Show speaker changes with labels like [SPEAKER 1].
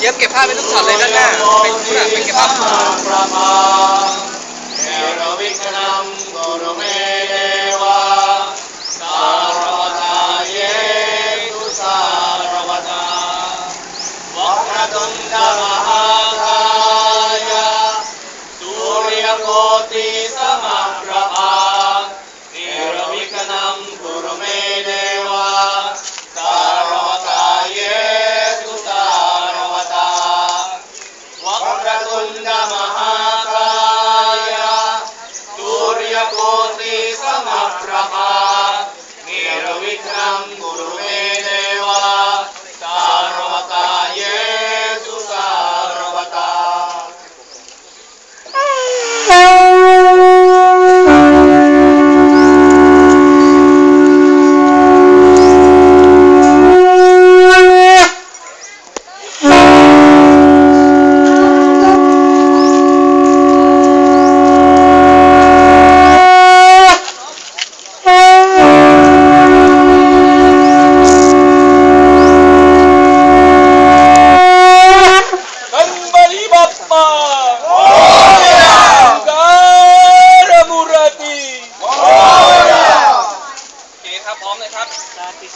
[SPEAKER 1] เย็บเก็บภาพเป็นทุกช็อตเลยนั่นน้าเป็นทุกอย่ะงเป็นเก็บภาพ
[SPEAKER 2] ตุนดา una Gratis.